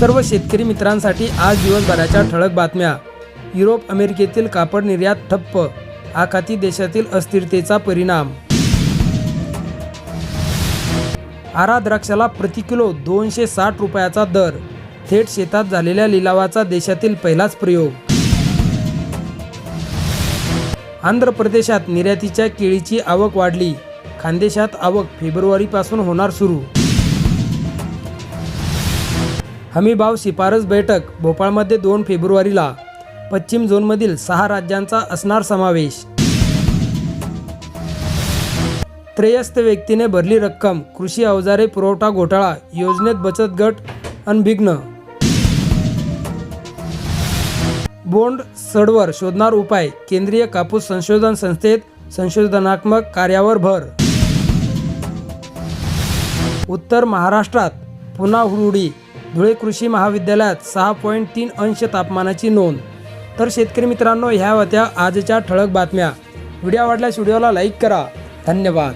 सर्व शेतकरी मित्रांसाठी आज दिवसभराच्या ठळक बातम्या. युरोप अमेरिकेतील कापड निर्यात ठप्प. आखाती देशातील अस्थिरतेचा परिणाम. आरा द्राक्षाला प्रति किलो दोनशे साठ रुपयाचा दर. थेट शेतात झालेल्या लिलावाचा देशातील पहिलाच प्रयोग. आंध्र प्रदेशात निर्यातीच्या केळीची आवक वाढली. खानदेशात आवक फेब्रुवारीपासून होणार सुरू. हमीभाव शिफारस बैठक भोपाळमध्ये दोन फेब्रुवारीला. पश्चिम झोनमधील सहा राज्यांचा असणार समावेश. त्रयस्थ व्यक्तीने भरली रक्कम कृषी अवजारे पुरवठा घोटाळा योजनेत बचत गट अनभिघ्न बोंड सडवर शोधणार उपाय केंद्रीय कापूस संशोधन संस्थेत संशोधनात्मक कार्यावर भर. उत्तर महाराष्ट्रात पुन्हा हुरुडी धुळे कृषी महाविद्यालयात सहा पॉईंट तीन अंश तापमानाची नोंद. तर शेतकरी मित्रांनो ह्या होत्या आजच्या ठळक बातम्या. व्हिडिओ आवडल्यास व्हिडिओला लाईक करा. धन्यवाद.